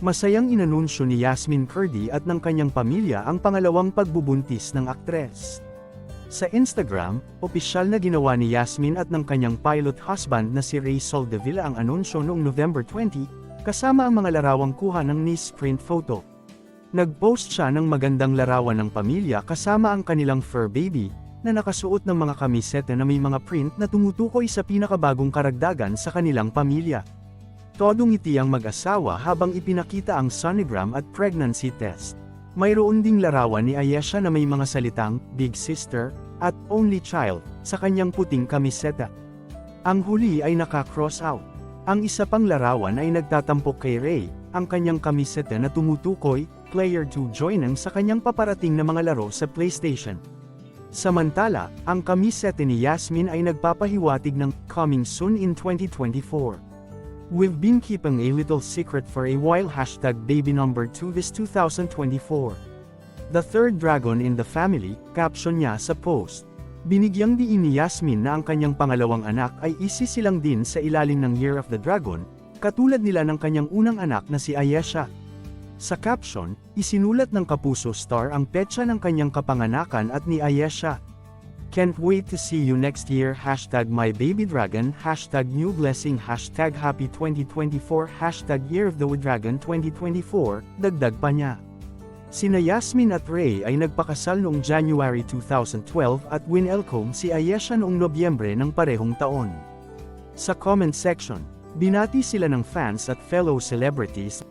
Masayang inanunsyo ni Yasmin Kurdi at ng kanyang pamilya ang pangalawang pagbubuntis ng aktres. Sa Instagram, opisyal na ginawa ni Yasmin at ng kanyang pilot husband na si Ray Soldevilla ang anunsyo noong November 20, kasama ang mga larawang kuha ng niece print photo. Nag-post siya ng magandang larawan ng pamilya kasama ang kanilang fur baby, na nakasuot ng mga kamisete na may mga print na tumutukoy sa pinakabagong karagdagan sa kanilang pamilya. Todong ngiti ang mag-asawa habang ipinakita ang sonogram at pregnancy test. Mayroon ding larawan ni Ayesha na may mga salitang, Big Sister, at Only Child, sa kanyang puting kamiseta. Ang huli ay naka-cross out. Ang isa pang larawan ay nagtatampok kay Ray, ang kanyang kamiseta na tumutukoy, Player 2 joining sa kanyang paparating na mga laro sa PlayStation. Samantala, ang kamisete ni Yasmin ay nagpapahiwatig ng coming soon in 2024. We've been keeping a little secret for a while hashtag baby number 2 this 2024. The third dragon in the family, caption niya sa post. Binigyang diin ni Yasmin na ang kanyang pangalawang anak ay isisilang din sa ilalim ng Year of the Dragon, katulad nila ng kanyang unang anak na si Ayesha. Sa caption, isinulat ng Kapuso Star ang petsa ng kanyang kapanganakan at ni Ayesha. Can't wait to see you next year. Hashtag my baby dragon. Hashtag new blessing. Hashtag happy 2024 hashtag year of the dragon 2024, dagdag pa niya. Sina Yasmin at Ray ay nagpakasal noong January 2012 at winelcome si Ayesha noong Nobyembre ng parehong taon. Sa comment section, binati sila ng fans at fellow celebrities